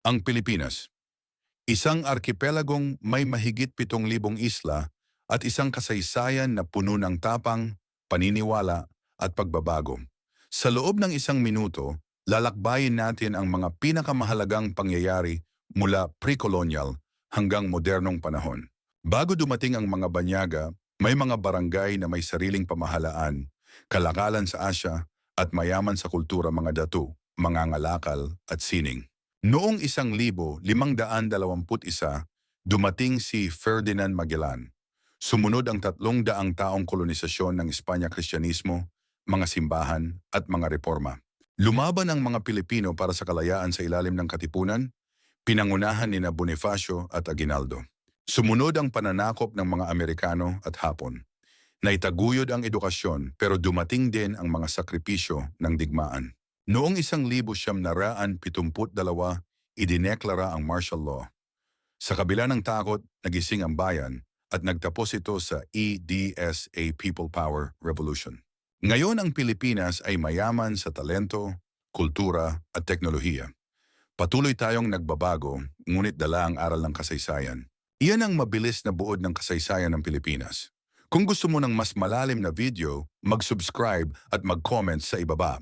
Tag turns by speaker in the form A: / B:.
A: Ang Pilipinas. Isang arkipelagong may mahigit 7,000 isla at isang kasaysayan na puno ng tapang, paniniwala at pagbabago. Sa loob ng isang minuto, lalakbayin natin ang mga pinakamahalagang pangyayari mula pre-colonial hanggang modernong panahon. Bago dumating ang mga banyaga, may mga barangay na may sariling pamahalaan, kalakalan sa Asya at mayaman sa kultura mga datu, mga ngalakal at sining. Noong isang libo, limang daan dalawamput isa, dumating si Ferdinand Magellan. Sumunod ang tatlong daang taong kolonisasyon ng Espanya Kristyanismo, mga simbahan at mga reforma. Lumaban ang mga Pilipino para sa kalayaan sa ilalim ng katipunan, pinangunahan ni na Bonifacio at Aguinaldo. Sumunod ang pananakop ng mga Amerikano at Hapon. Naitaguyod ang edukasyon pero dumating din ang mga sakripisyo ng digmaan. Noong isang libo siyam naraan pitumput dalawa, idineklara ang martial law. Sa kabila ng takot, nagising ang bayan at nagtapos ito sa EDSA People Power Revolution. Ngayon ang Pilipinas ay mayaman sa talento, kultura at teknolohiya. Patuloy tayong nagbabago, ngunit dala ang aral ng kasaysayan. Iyan ang mabilis na buod ng kasaysayan ng Pilipinas. Kung gusto mo ng mas malalim na video, mag-subscribe at mag-comment sa ibaba.